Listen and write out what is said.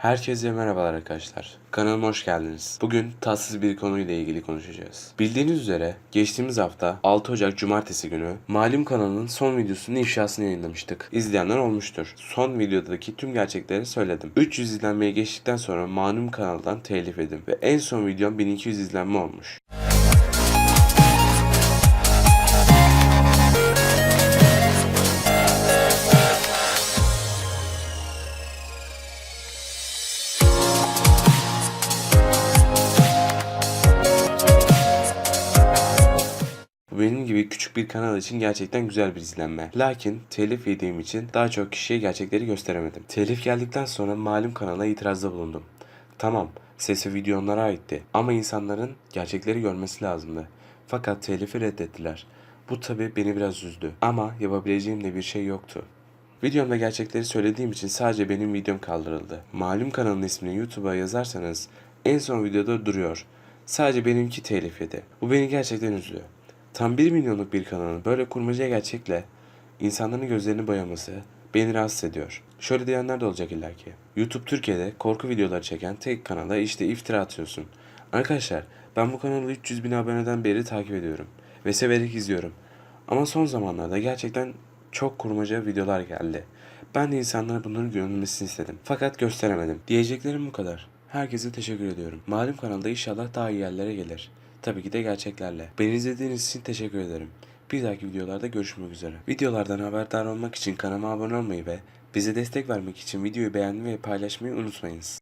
Herkese merhabalar arkadaşlar. Kanalıma hoş geldiniz. Bugün tatsız bir konuyla ilgili konuşacağız. Bildiğiniz üzere geçtiğimiz hafta 6 Ocak Cumartesi günü Malum kanalının son videosunun ifşasını yayınlamıştık. İzleyenler olmuştur. Son videodaki tüm gerçekleri söyledim. 300 izlenmeye geçtikten sonra Malum kanaldan telif edim ve en son videom 1200 izlenme olmuş. Benim gibi küçük bir kanal için gerçekten güzel bir izlenme. Lakin telif yediğim için daha çok kişiye gerçekleri gösteremedim. Telif geldikten sonra malum kanala itirazda bulundum. Tamam, sesi video aitti ama insanların gerçekleri görmesi lazımdı. Fakat telifi reddettiler. Bu tabi beni biraz üzdü ama yapabileceğim de bir şey yoktu. Videomda gerçekleri söylediğim için sadece benim videom kaldırıldı. Malum kanalın ismini YouTube'a yazarsanız en son videoda duruyor. Sadece benimki telif yedi. Bu beni gerçekten üzdü. Tam 1 milyonluk bir kanalın böyle kurmaca gerçekle insanların gözlerini boyaması beni rahatsız ediyor. Şöyle diyenler de olacak illaki. YouTube Türkiye'de korku videoları çeken tek kanala işte iftira atıyorsun. Arkadaşlar ben bu kanalı 300 bin aboneden beri takip ediyorum ve severek izliyorum. Ama son zamanlarda gerçekten çok kurmaca videolar geldi. Ben de insanlara bunların görülmesini istedim. Fakat gösteremedim. Diyeceklerim bu kadar. Herkese teşekkür ediyorum. Malum kanalda inşallah daha iyi yerlere gelir. Tabii ki de gerçeklerle. Beni izlediğiniz için teşekkür ederim. Bir dahaki videolarda görüşmek üzere. Videolardan haberdar olmak için kanalıma abone olmayı ve bize destek vermek için videoyu beğenmeyi ve paylaşmayı unutmayınız.